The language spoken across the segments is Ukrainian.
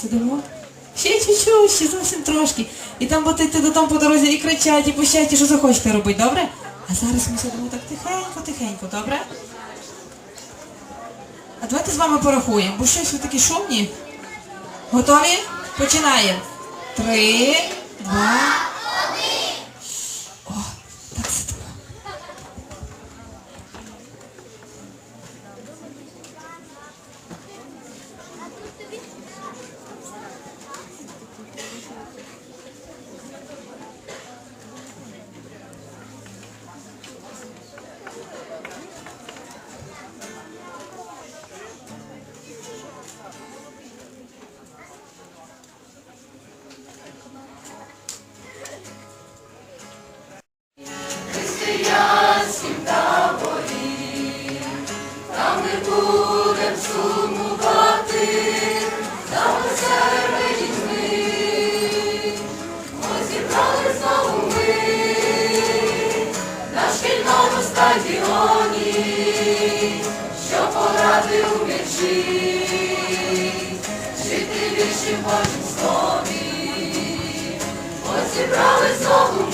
Сидимо. Ще чуть-чуть, ще зовсім трошки. І там будете додому по дорозі і кричать, і пущать, і що захочете робити, добре? А зараз ми сидимо так тихенько, тихенько, добре? А давайте з вами порахуємо, бо щось ви такі шумні. Готові? Починаємо. Три, два. Що пограти у м'ячі, жити вічі в Божім слові, ось зібрали знову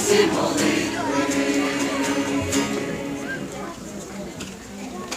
Simply.